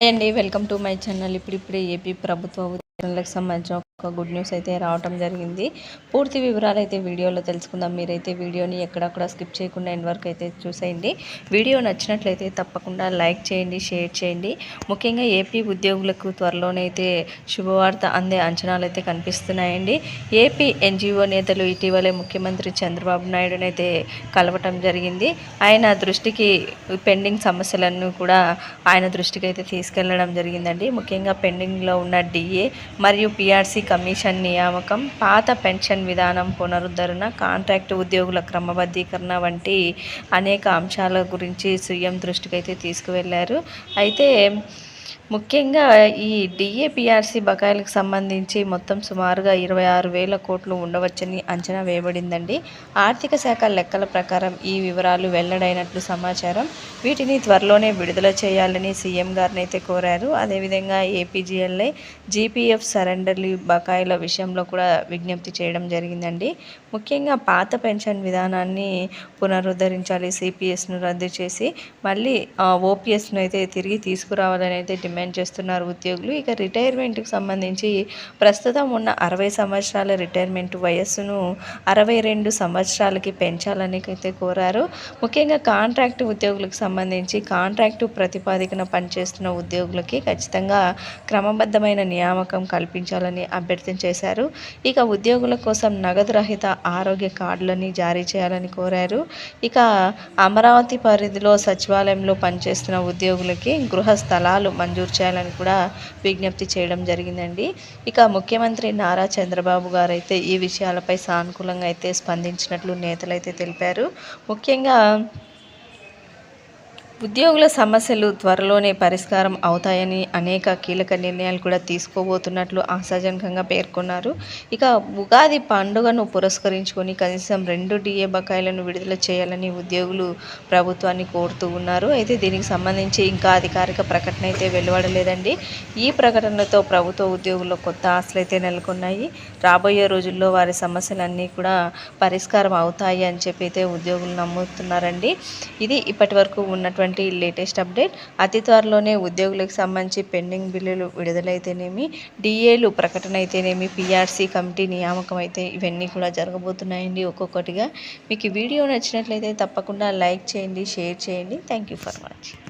అండి welcome to my channel. ఇప్పుడిప్పుడే AP ప్రభుత్వ ఉద్యోగులకు సంబంధించిన ఒక గుడ్ న్యూస్ అయితే రావటం జరిగింది. పూర్తి వివరాలు అయితే వీడియోలో తెలుసుకుందాం. మీరైతే వీడియోని ఎక్కడక్కడ స్కిప్ చేయకుండా ఎండ్ వరకు అయితే చూసేయండి. వీడియో నచ్చినట్లయితే తప్పకుండా లైక్ చేయండి షేర్ చేయండి. ముఖ్యంగా ఏపీ ఉద్యోగులకు త్వరలోనైతే శుభవార్త అందే అంచనాలు అయితే కనిపిస్తున్నాయండి. ఏపీ ఎన్జిఓ నేతలు ఇటీవలే ముఖ్యమంత్రి చంద్రబాబు నాయుడునైతే కలవటం జరిగింది. ఆయన దృష్టికి పెండింగ్ సమస్యలను కూడా ఆయన దృష్టికి అయితే తీసుకెళ్ళడం జరిగిందండి. ముఖ్యంగా పెండింగ్లో ఉన్న డిఏ మరియు పిఆర్సీ కమిషన్ నియామకం పాత పెన్షన్ విధానం పునరుద్ధరణ కాంట్రాక్ట్ ఉద్యోగుల క్రమబద్ధీకరణ వంటి అనేక అంశాల గురించి సీఎం దృష్టికి అయితే తీసుకువెళ్ళారు. అయితే ముఖ్యంగా ఈ డిఏపిఆర్సీ బకాయిలకు సంబంధించి మొత్తం సుమారుగా ఇరవై ఆరు వేల కోట్లు ఉండవచ్చని అంచనా వేయబడిందండి. ఆర్థిక శాఖ లెక్కల ప్రకారం ఈ వివరాలు వెల్లడైనట్లు సమాచారం. వీటిని త్వరలోనే విడుదల చేయాలని సీఎం గారిని అయితే కోరారు. అదేవిధంగా ఏపీజీఎల్ఐ జీపీఎఫ్ సరెండర్లు బకాయిల విషయంలో కూడా విజ్ఞప్తి చేయడం జరిగిందండి. ముఖ్యంగా పాత పెన్షన్ విధానాన్ని పునరుద్ధరించాలి సిపిఎస్ను రద్దు చేసి మళ్ళీ ఓపీఎస్ను అయితే తిరిగి తీసుకురావాలని అయితే డిమాండ్ చేస్తున్నారు ఉద్యోగులు. ఇక రిటైర్మెంట్కి సంబంధించి ప్రస్తుతం ఉన్న అరవై సంవత్సరాల రిటైర్మెంట్ వయస్సును అరవై రెండు సంవత్సరాలకి పెంచాలని అయితే కోరారు. ముఖ్యంగా కాంట్రాక్ట్ ఉద్యోగులకు సంబంధించి కాంట్రాక్టు ప్రతిపాదికన పనిచేస్తున్న ఉద్యోగులకి ఖచ్చితంగా క్రమబద్ధమైన నియామకం కల్పించాలని అభ్యర్థన చేశారు. ఇక ఉద్యోగుల కోసం నగదు రహిత ఆరోగ్య కార్డులని జారీ చేయాలని కోరారు. ఇక అమరావతి పరిధిలో సచివాలయంలో పనిచేస్తున్న ఉద్యోగులకి గృహ స్థలాలు మంజూరు మంజూరు చేయాలని కూడా విజ్ఞప్తి చేయడం జరిగిందండి. ఇక ముఖ్యమంత్రి నారా చంద్రబాబు గారు అయితే ఈ విషయాలపై సానుకూలంగా అయితే స్పందించినట్లు నేతలైతే తెలిపారు. ముఖ్యంగా ఉద్యోగుల సమస్యలు త్వరలోనే పరిష్కారం అవుతాయని అనేక కీలక నిర్ణయాలు కూడా తీసుకోబోతున్నట్లు ఆశాజనకంగా పేర్కొన్నారు. ఇక ఉగాది పండుగను పురస్కరించుకొని కనీసం రెండు డిఏ బకాయిలను విడుదల చేయాలని ఉద్యోగులు ప్రభుత్వాన్ని కోరుతూ ఉన్నారు. అయితే దీనికి సంబంధించి ఇంకా అధికారిక ప్రకటన అయితే వెలువడలేదండి. ఈ ప్రకటనలతో ప్రభుత్వ ఉద్యోగుల్లో కొత్త ఆశలు అయితే నెలకొన్నాయి. రాబోయే రోజుల్లో వారి సమస్యలన్నీ కూడా పరిష్కారం అవుతాయి అని చెప్పి అయితే ఉద్యోగులు నమ్ముతున్నారండి. ఇది ఇప్పటి వరకు ఉన్నటువంటి ఉన్నటువంటి లేటెస్ట్ అప్డేట్. అతి త్వరలోనే ఉద్యోగులకు సంబంధించి పెండింగ్ బిల్లులు విడుదలైతేనేమి డిఏలు ప్రకటన అయితేనేమి పిఆర్సీ కమిటీ నియామకం అయితే ఇవన్నీ కూడా జరగబోతున్నాయండి ఒక్కొక్కటిగా. మీకు వీడియో నచ్చినట్లయితే తప్పకుండా లైక్ చేయండి షేర్ చేయండి. Thank you for watching.